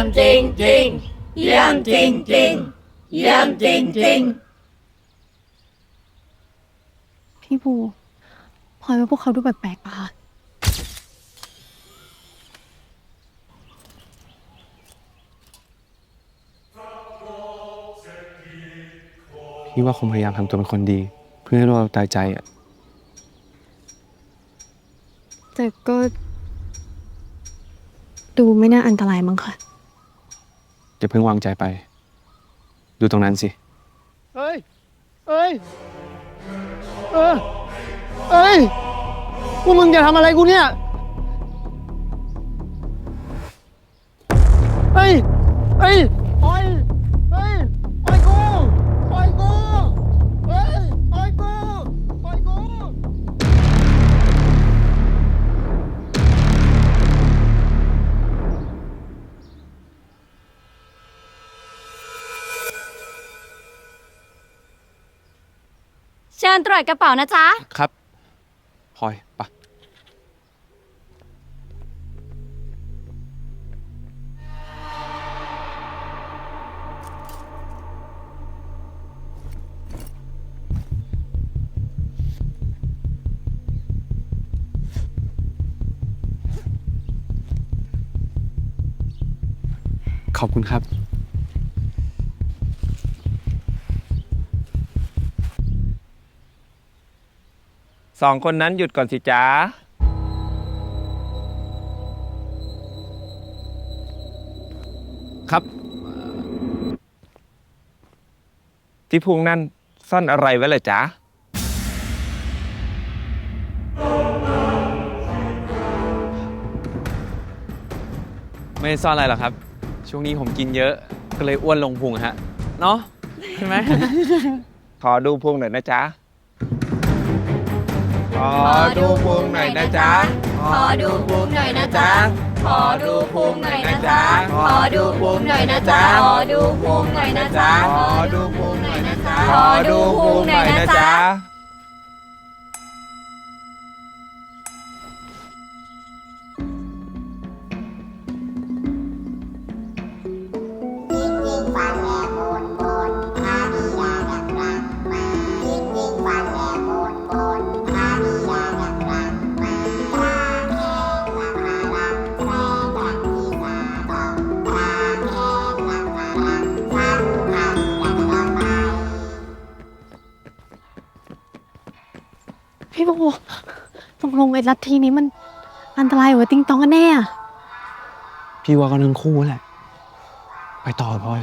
มจริงจริงเยี่ยมจริงจริงเยี่ยมจริงจริงพี่ภูพลอยว่าพวกเขาดูแปลกๆป่ะคะพี่ว่าคงพยายามทำตัวเป็นคนดี เพื่อให้เราตายใจอะ แต่ก็ ดูไม่น่าอันตรายมั้งค่ะ อย่าเพิ่งวางใจไป ดูตรงนั้นสิ เอ้ย เอ้ย เออเอ้ยพวกมึงจะทำอะไรกูเนี่ยเฮ้ยเฮ้ยปล่อย เชิญตรวจกระเป๋านะจ๊ะ ครับพลอยปะขอบคุณครับ สองคนนั้นหยุดก่อนสิจ้าครับ ที่พุงนั่นซ่อนอะไรไว้เลยจ๊ะไม่ได้ซ่อนอะไรหรอกครับ ช่วงนี้ผมกินเยอะก็เลยอ้วนลงพุงอะฮะ เนาะใช่ไหม ขอดูพุงหน่อยนะจ๊ะ ขอดูพุงหน่อยนะจ๊ะ ขอดูพุงหน่อยนะจ๊ะ ขอดูพุงหน่อยนะจ๊ะ ขอดูพุงหน่อยนะจ๊ะ ขอดูพุงหน่อยนะจ๊ะ ขอดูพุงหน่อยนะจ๊ะ ขอดูพุงหน่อยนะจ๊ะ ไอ้ลัทธินี้มันอันตรายกว่าติงตองกันแน่อะ พี่ว่าก็ทั้งคู่แหละ ไปต่อพลอย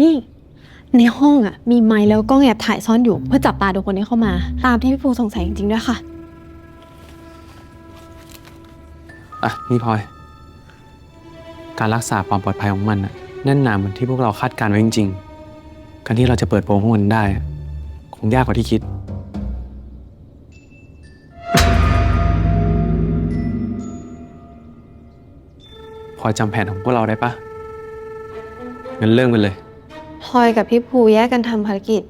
นี่ ในห้องอะ มีไม้แล้วก็กล้องแอบถ่ายซ่อนอยู่เพื่อจับตาดูคนที่เข้ามา ตามที่พี่ภูสงสัยจริงๆด้วยค่ะ อะ นี่พลอย การรักษาความปลอดภัยของมันน่ะแน่นหนาเหมือนที่พวกเราคาดการณ์ไว้จริงๆ การที่เราจะเปิดโปงพวกมันได้อะคงยากกว่าที่คิด พลอยจำแผนของพวกเราได้ปะงั้นเริ่มกันเลย ลอยกับพี่ภูแยกกันทำภารกิจ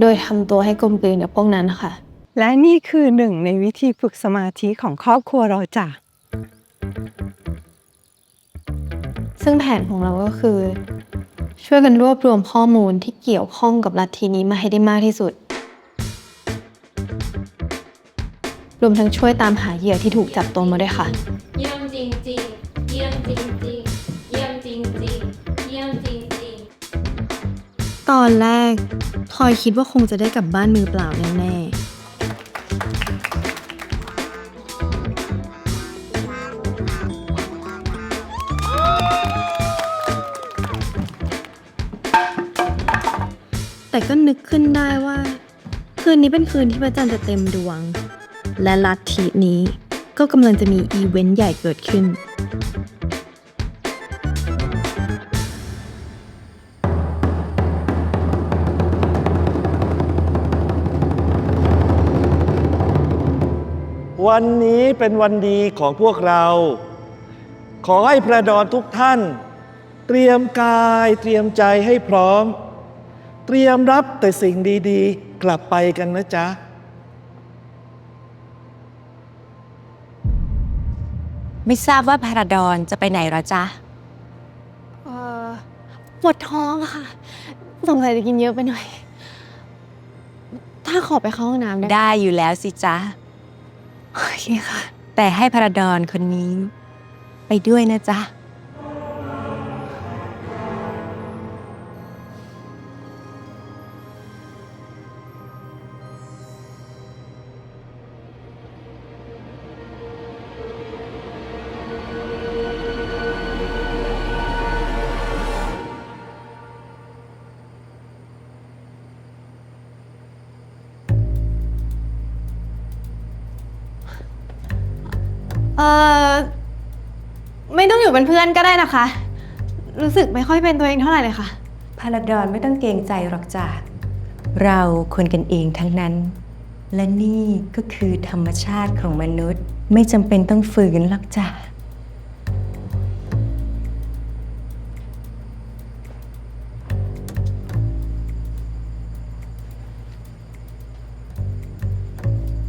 โดยทำตัวให้กลมกลืนกับพวกนั้นค่ะ และนี่คือหนึ่งในวิธีฝึกสมาธิของครอบครัวเราจ้ะ ซึ่งแผนของเราก็คือ ช่วยกันรวบรวมข้อมูลที่เกี่ยวข้องกับลัทธินี้มาให้ได้มากที่สุด รวมทั้งช่วยตามหาเหยื่อที่ถูกจับตัวมาด้วยค่ะ เยี่ยมจริง ตอนแรกพลอยคิดว่าคงจะได้กลับบ้านมือเปล่าแน่ๆ แต่ก็นึกขึ้นได้ว่า คืนนี้เป็นคืนที่พระจันทร์จะเต็มดวง และลัทธินี้ก็ก็กำลังจะมีอีเวนต์ใหญ่เกิดขึ้น วันนี้เป็นวันดีของพวกเรา ขอให้พระดอนทุกท่าน เตรียมกายเตรียมใจให้พร้อม เตรียมรับแต่สิ่งดีๆ กลับไปกันนะจ๊ะไม่ทราบว่าพาราดอนจะไปไหนหรอจ๊ะ เอ่อปวดท้องค่ะ สงสัยจะกินเยอะไปหน่อย ถ้าขอไปเข้าห้องน้ำได้ได้อยู่แล้วสิจ๊ะโอ เคค่ะ แต่ให้พาราดอนคนนี้ ไปด้วยนะจ๊ะ อ่อไม่ต้องอยู่เป็นเพื่อนก็ได้นะคะ รู้สึกไม่ค่อยเป็นตัวเองเท่าไหร่เลยค่ะ พาราดอนไม่ต้องเกรงใจหรอกจ้ะเราคนกันเองทั้งนั้น และนี่ก็คือธรรมชาติของมนุษย์ ไม่จำเป็นต้องฝืนหรอกจ้ะ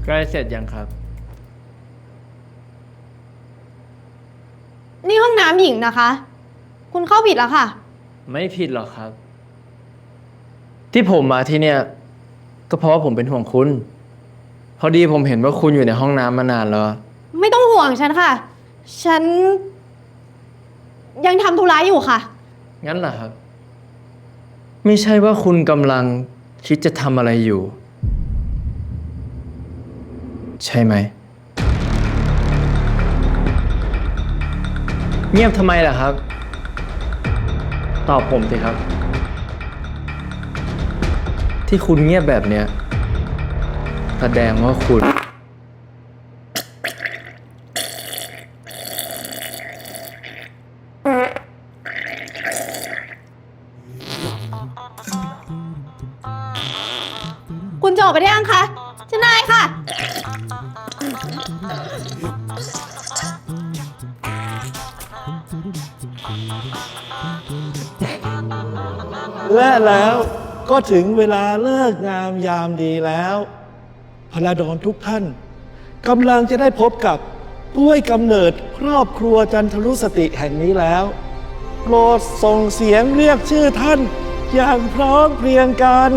ใกล้เสร็จยังครับ นี่ห้องน้ำหญิงนะคะ คุณเข้าผิดแล้วค่ะ ไม่ผิดหรอกครับ ที่ผมมาที่เนี่ย ก็เพราะว่าผมเป็นห่วงคุณ พอดีผมเห็นว่าคุณอยู่ในห้องน้ำมานานแล้ว ไม่ต้องห่วงฉันค่ะ ฉัน ยังทำธุระอยู่ค่ะ งั้นเหรอครับ ไม่ใช่ว่าคุณกำลังคิดจะทำอะไรอยู่ ใช่ไหม เงียบทำไมล่ะครับ ตอบผมสิครับ ที่คุณเงียบแบบเนี้ยแสดงว่าคุณ คุณจะออกไปได้ยังคะฉันนายค่ะ และแล้วก็ถึงเวลาเลิกงามยามดีแล้วพระดอนทุกท่านกำลังจะได้พบกับผู้ให้กำเนิดครอบครัวจันทรุสติแห่งนี้แล้วโปรดส่งเสียงเรียกชื่อท่านอย่างพร้อมเพรียงกัน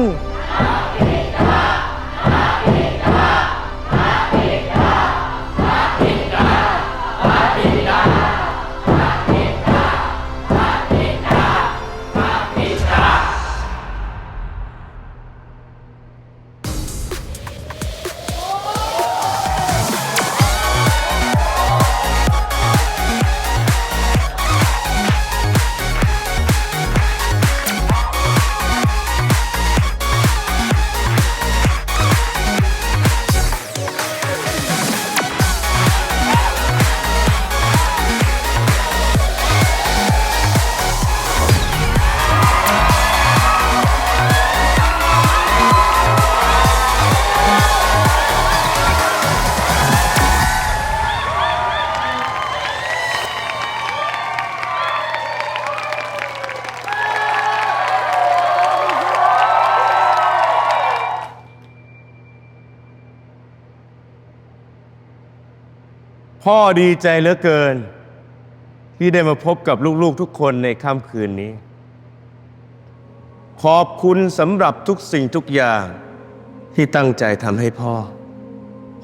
พ่อดีใจเหลือเกิน ที่ได้มาพบกับลูกๆทุกคนในค่ำคืนนี้ ขอบคุณสำหรับทุกสิ่งทุกอย่างที่ตั้งใจทำให้พ่อ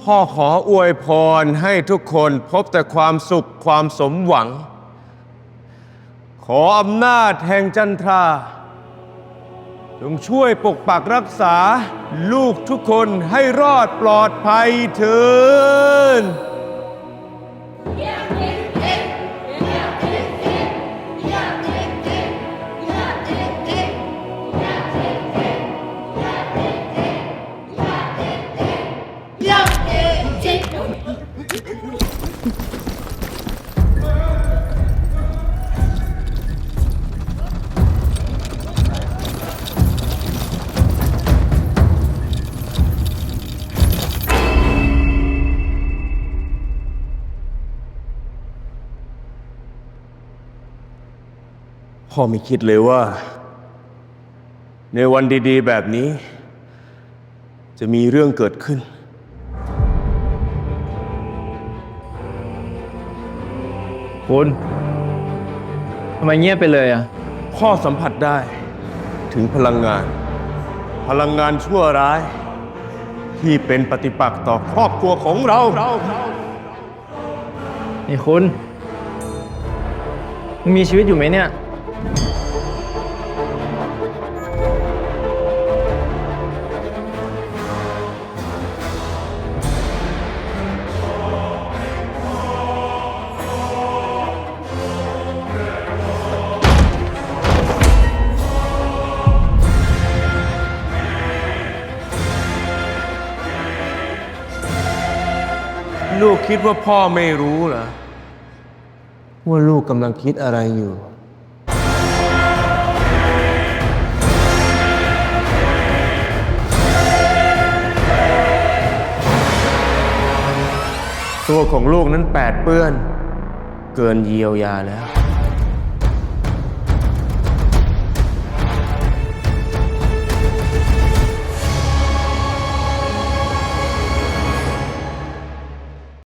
พ่อขออวยพรให้ทุกคนพบแต่ความสุขความสมหวัง ขออำนาจแห่งจันทราจงช่วยปกปักรักษาลูกทุกคนให้รอดปลอดภัยเถิน พ่อไม่คิดเลยว่า ในวันดีๆ แบบนี้ จะมีเรื่องเกิดขึ้น คุณทำไมเงียบไปเลยอะ พ่อสัมผัสได้ถึงพลังงาน พลังงานชั่วร้าย ที่เป็นปฏิปักษ์ต่อครอบครัวของเรา นี่คุณยังมีชีวิตอยู่ไหมเนี่ย คิดว่าพ่อไม่รู้เหรอ ว่าลูกกำลังคิดอะไรอยู่ ตัวของลูกนั้นแปดเปื้อน เกินเยียวยาแล้ว